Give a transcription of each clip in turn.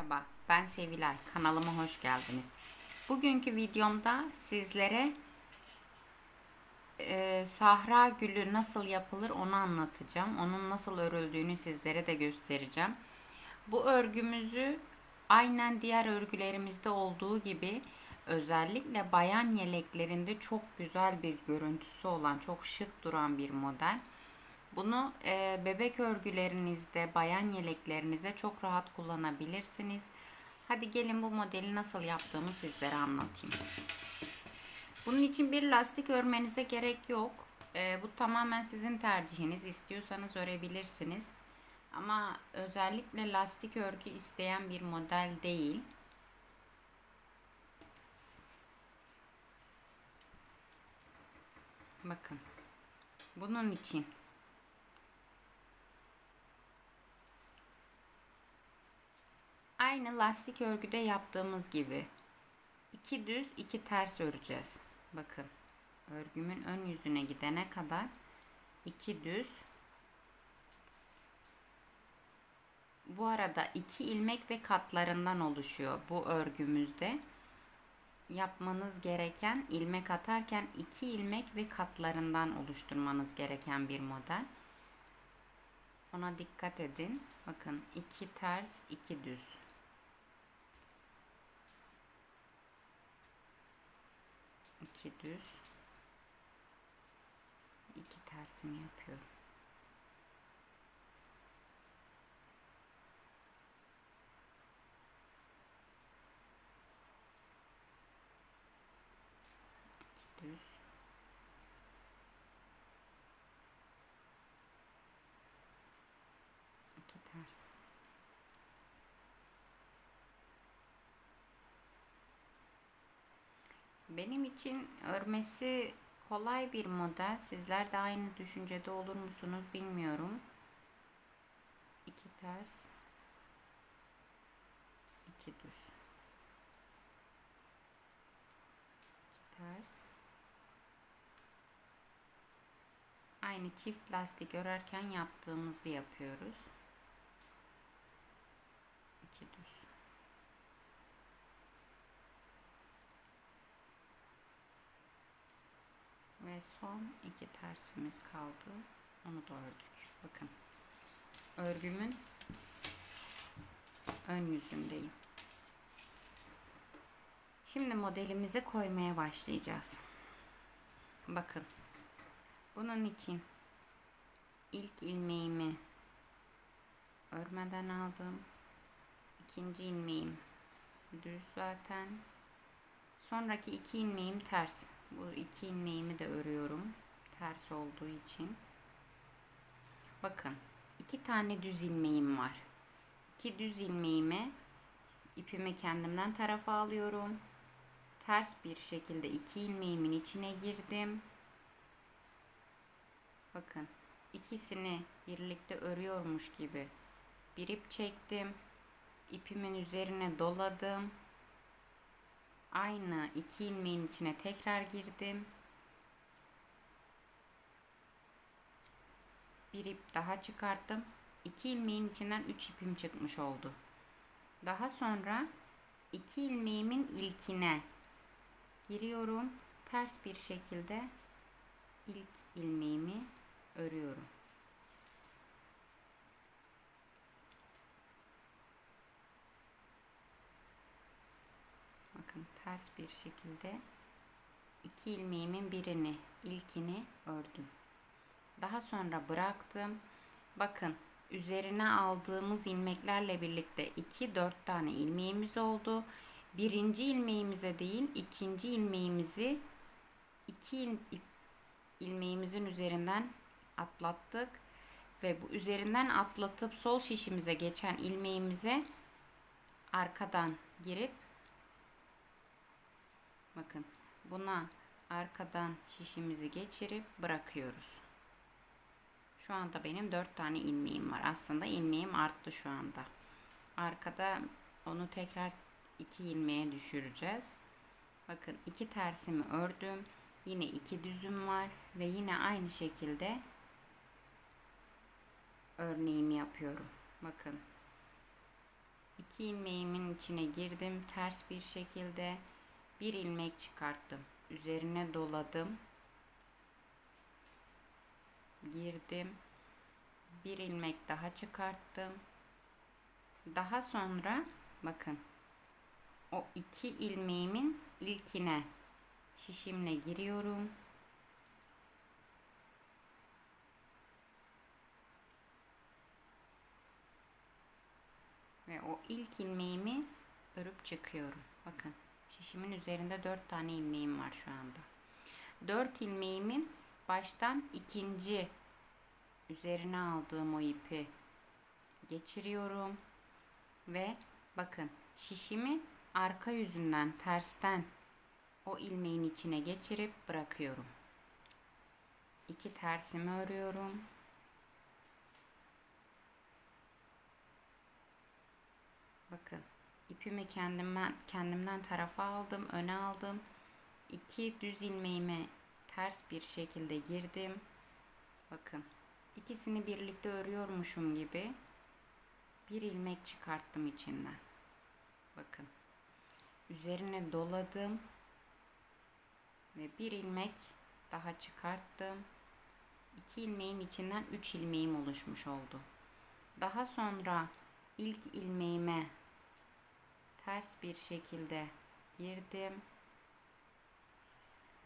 Merhaba, ben Sevilay. Kanalıma hoş geldiniz. Bugünkü videomda sizlere e, sahra gülü nasıl yapılır onu anlatacağım. Onun nasıl örüldüğünü sizlere de göstereceğim. Bu örgümüzü aynen diğer örgülerimizde olduğu gibi özellikle bayan yeleklerinde çok güzel bir görüntüsü olan, çok şık duran bir model. Bunu e, bebek örgülerinizde, bayan yeleklerinizde çok rahat kullanabilirsiniz. Hadi gelin bu modeli nasıl yaptığımı sizlere anlatayım. Bunun için bir lastik örmenize gerek yok. E, bu tamamen sizin tercihiniz. İstiyorsanız örebilirsiniz. Ama özellikle lastik örgü isteyen bir model değil. Bakın. Bunun için Aynı lastik örgüde yaptığımız gibi. İki düz iki ters öreceğiz. Bakın örgümün ön yüzüne gidene kadar iki düz. Bu arada iki ilmek ve katlarından oluşuyor bu örgümüzde. Yapmanız gereken ilmek atarken iki ilmek ve katlarından oluşturmanız gereken bir model. Ona dikkat edin. Bakın iki ters iki düz iki düz iki tersini yapıyorum. İki düz iki ters Benim için örmesi kolay bir model. Sizler de aynı düşüncede olur musunuz bilmiyorum. İki ters, iki düz. İki ters. Aynı çift lastik örerken yaptığımızı yapıyoruz. İki düz. Son iki tersimiz kaldı. Onu da ördük. Bakın. Örgümün ön yüzündeyim. Şimdi modelimizi koymaya başlayacağız. Bakın. Bunun için ilk ilmeğimi örmeden aldım. İkinci ilmeğim düz zaten. Sonraki iki ilmeğim ters. Bu iki ilmeğimi de örüyorum. Ters olduğu için. Bakın. iki tane düz ilmeğim var. İki düz ilmeğimi ipimi kendimden tarafa alıyorum. Ters bir şekilde iki ilmeğimin içine girdim. Bakın. ikisini birlikte örüyormuş gibi bir ip çektim. İpimin üzerine doladım aynı iki ilmeğin içine tekrar girdim. Bir ip daha çıkarttım. İki ilmeğin içinden üç ipim çıkmış oldu. Daha sonra iki ilmeğimin ilkine giriyorum. Ters bir şekilde ilk ilmeğimi örüyorum. Bakın ters bir şekilde iki ilmeğimin birini ilkini ördüm. Daha sonra bıraktım. Bakın üzerine aldığımız ilmeklerle birlikte 2 4 tane ilmeğimiz oldu. Birinci ilmeğimize değil ikinci ilmeğimizi iki ilmeğimizin üzerinden atlattık ve bu üzerinden atlatıp sol şişimize geçen ilmeğimize arkadan girip Bakın buna arkadan şişimizi geçirip bırakıyoruz. Şu anda benim 4 tane ilmeğim var. Aslında ilmeğim arttı şu anda. Arkada onu tekrar 2 ilmeğe düşüreceğiz. Bakın iki tersimi ördüm. Yine iki düzüm var ve yine aynı şekilde örneğimi yapıyorum. Bakın. İki ilmeğimin içine girdim ters bir şekilde bir ilmek çıkarttım. Üzerine doladım. Girdim. Bir ilmek daha çıkarttım. Daha sonra bakın o iki ilmeğimin ilkine şişimle giriyorum. Ve o ilk ilmeğimi örüp çıkıyorum. Bakın şişimin üzerinde dört tane ilmeğim var şu anda. Dört ilmeğimin baştan ikinci üzerine aldığım o ipi geçiriyorum ve bakın şişimi arka yüzünden tersten o ilmeğin içine geçirip bırakıyorum. İki tersimi örüyorum. Bakın ipimi kendimden kendimden tarafa aldım, öne aldım. İki düz ilmeğime ters bir şekilde girdim. Bakın ikisini birlikte örüyormuşum gibi bir ilmek çıkarttım içinden. Bakın üzerine doladım ve bir ilmek daha çıkarttım. İki ilmeğin içinden üç ilmeğim oluşmuş oldu. Daha sonra ilk ilmeğime ters bir şekilde girdim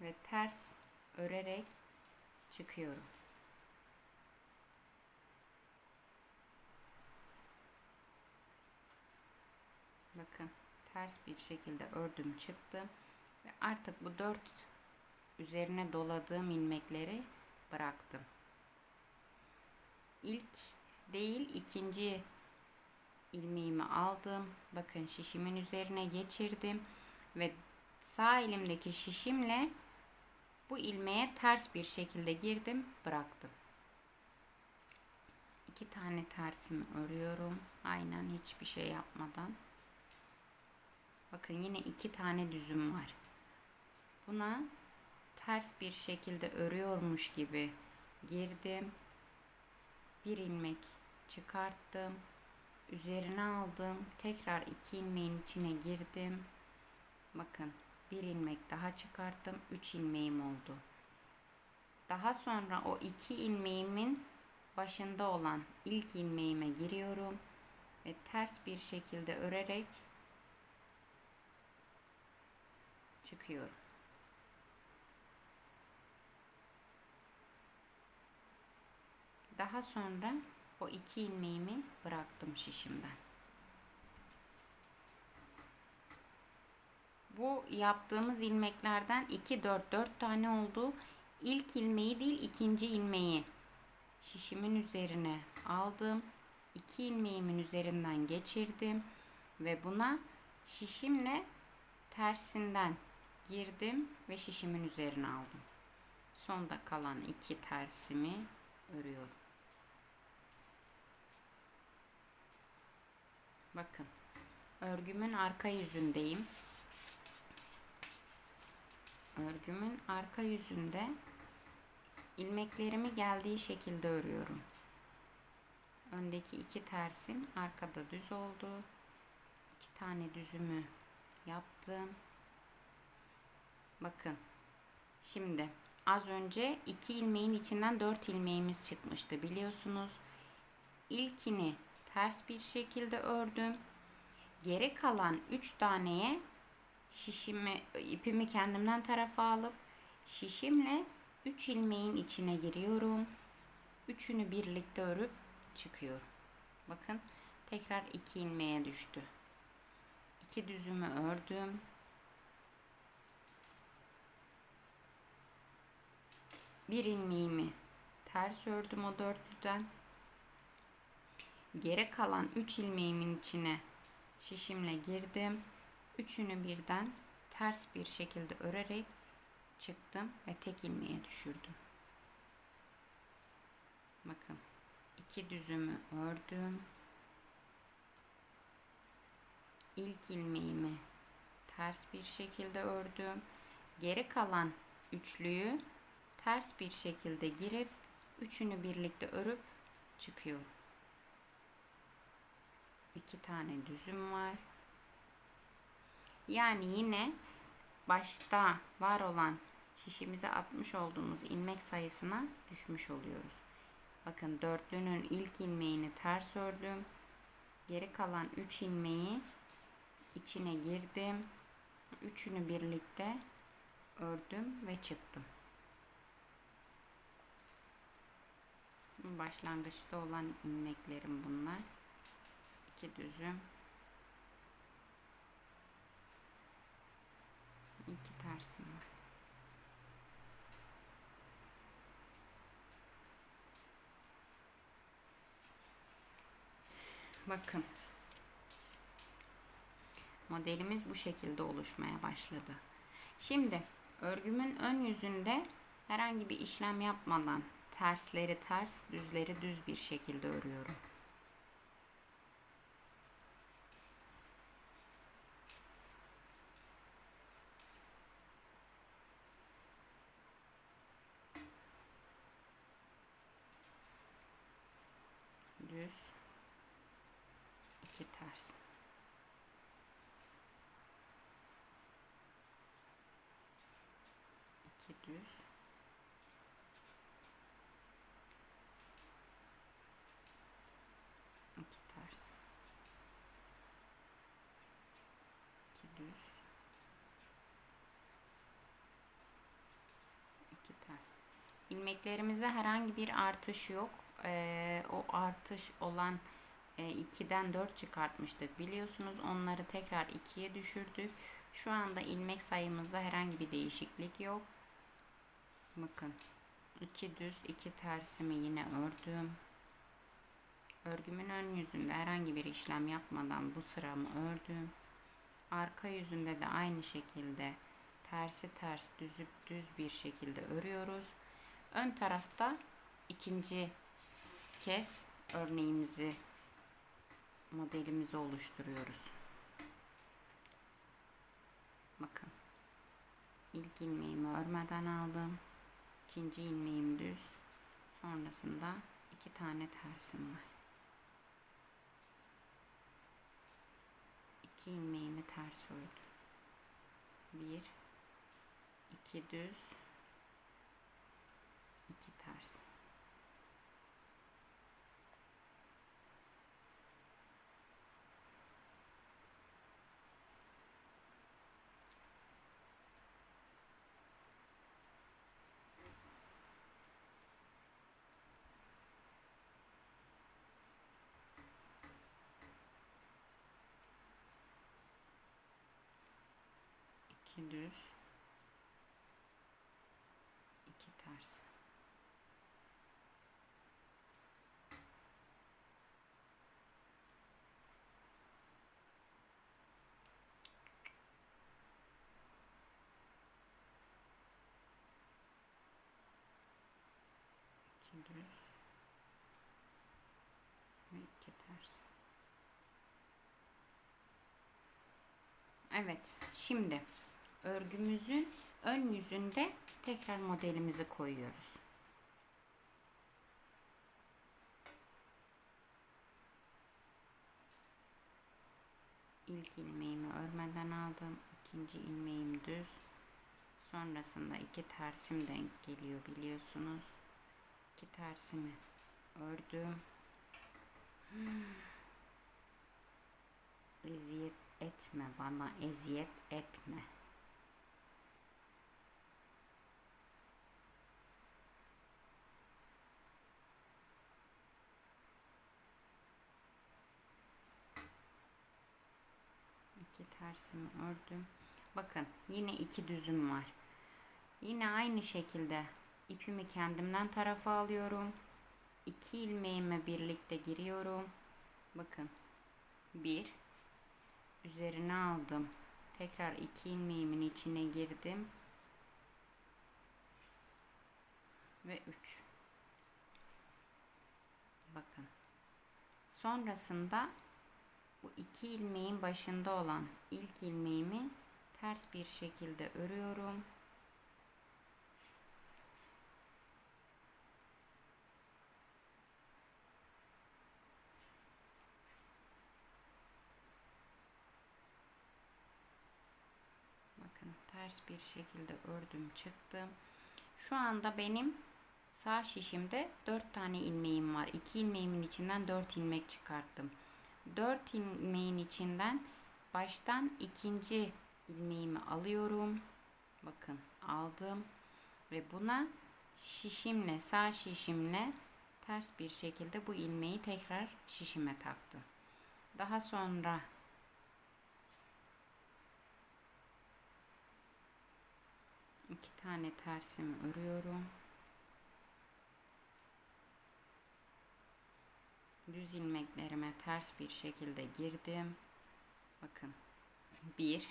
ve ters örerek çıkıyorum. Bakın ters bir şekilde ördüm çıktım ve artık bu dört üzerine doladığım ilmekleri bıraktım. İlk değil ikinci ilmeğimi aldım. Bakın şişimin üzerine geçirdim ve sağ elimdeki şişimle bu ilmeğe ters bir şekilde girdim, bıraktım. İki tane tersimi örüyorum. Aynen hiçbir şey yapmadan. Bakın yine iki tane düzüm var. Buna ters bir şekilde örüyormuş gibi girdim. Bir ilmek çıkarttım. Üzerine aldım. Tekrar iki ilmeğin içine girdim. Bakın bir ilmek daha çıkarttım. Üç ilmeğim oldu. Daha sonra o iki ilmeğimin başında olan ilk ilmeğime giriyorum ve ters bir şekilde örerek çıkıyorum. Daha sonra o iki ilmeğimi bıraktım şişimden. Bu yaptığımız ilmeklerden 2 4 4 tane oldu. İlk ilmeği değil ikinci ilmeği şişimin üzerine aldım. 2 ilmeğimin üzerinden geçirdim ve buna şişimle tersinden girdim ve şişimin üzerine aldım. Sonda kalan iki tersimi örüyorum. Bakın. Örgümün arka yüzündeyim. Örgümün arka yüzünde ilmeklerimi geldiği şekilde örüyorum. Öndeki iki tersim arkada düz oldu. İki tane düzümü yaptım. Bakın. Şimdi az önce iki ilmeğin içinden dört ilmeğimiz çıkmıştı biliyorsunuz. İlkini ters bir şekilde ördüm. Geri kalan 3 taneye şişimi ipimi kendimden tarafa alıp şişimle 3 ilmeğin içine giriyorum. Üçünü birlikte örüp çıkıyorum. Bakın tekrar 2 ilmeğe düştü. 2 düzümü ördüm. Bir ilmeğimi ters ördüm o dörtlüden. Geri kalan 3 ilmeğimin içine şişimle girdim. Üçünü birden ters bir şekilde örerek çıktım ve tek ilmeğe düşürdüm. Bakın iki düzümü ördüm. İlk ilmeğimi ters bir şekilde ördüm. Geri kalan üçlüyü ters bir şekilde girip üçünü birlikte örüp çıkıyorum. İki tane düzüm var. Yani yine başta var olan şişimize atmış olduğumuz ilmek sayısına düşmüş oluyoruz. Bakın dörtlünün ilk ilmeğini ters ördüm. Geri kalan 3 ilmeği içine girdim. Üçünü birlikte ördüm ve çıktım. Başlangıçta olan ilmeklerim bunlar. İki düzüm. iki var. Bakın. Modelimiz bu şekilde oluşmaya başladı. Şimdi örgümün ön yüzünde herhangi bir işlem yapmadan tersleri ters, düzleri düz bir şekilde örüyorum. Düz. iki ters. iki düz. iki ters. iki düz. iki ters. İlmeklerimizde herhangi bir artış yok. Ee, o artış olan 2'den e, 4 çıkartmıştık. Biliyorsunuz onları tekrar 2'ye düşürdük. Şu anda ilmek sayımızda herhangi bir değişiklik yok. Bakın. 2 düz 2 tersimi yine ördüm. Örgümün ön yüzünde herhangi bir işlem yapmadan bu sıramı ördüm. Arka yüzünde de aynı şekilde tersi ters düzüp düz bir şekilde örüyoruz. Ön tarafta ikinci kez örneğimizi modelimizi oluşturuyoruz. Bakın. İlk ilmeğimi örmeden aldım. İkinci ilmeğim düz. Sonrasında iki tane tersim var. İki ilmeğimi ters ördüm. Bir, iki düz, 2 düz. 2 ters. İki düz. Ve iki ters. Evet şimdi örgümüzün ön yüzünde tekrar modelimizi koyuyoruz. İlk ilmeğimi örmeden aldım. ikinci ilmeğim düz. Sonrasında iki tersim denk geliyor biliyorsunuz. İki tersimi ördüm. Eziyet etme bana eziyet etme. iki tersimi ördüm. Bakın yine iki düzüm var. Yine aynı şekilde ipimi kendimden tarafa alıyorum. İki ilmeğime birlikte giriyorum. Bakın. Bir. Üzerine aldım. Tekrar iki ilmeğimin içine girdim. Ve üç. Bakın. Sonrasında bu iki ilmeğin başında olan ilk ilmeğimi ters bir şekilde örüyorum. Bakın ters bir şekilde ördüm çıktım. Şu anda benim sağ şişimde 4 tane ilmeğim var. 2 ilmeğimin içinden 4 ilmek çıkarttım. 4 ilmeğin içinden baştan ikinci ilmeğimi alıyorum. Bakın aldım ve buna şişimle sağ şişimle ters bir şekilde bu ilmeği tekrar şişime taktım. Daha sonra iki tane tersimi örüyorum. Düz ilmeklerime ters bir şekilde girdim. Bakın. Bir.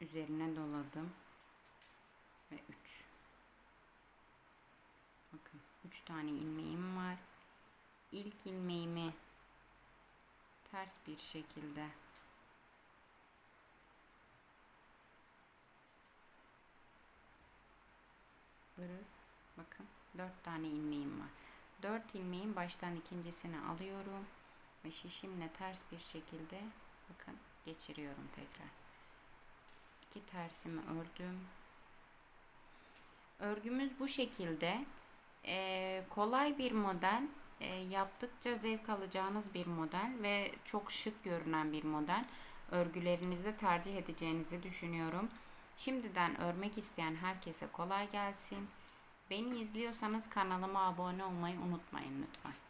Üzerine doladım. Ve üç. Bakın. Üç tane ilmeğim var. İlk ilmeğimi ters bir şekilde bakın dört tane ilmeğim var. Dört ilmeğin baştan ikincisini alıyorum ve şişimle ters bir şekilde bakın geçiriyorum tekrar. İki tersimi ördüm. Örgümüz bu şekilde. Ee, kolay bir model. Ee, yaptıkça zevk alacağınız bir model ve çok şık görünen bir model. Örgülerinizde tercih edeceğinizi düşünüyorum. Şimdiden örmek isteyen herkese kolay gelsin. Beni izliyorsanız kanalıma abone olmayı unutmayın lütfen.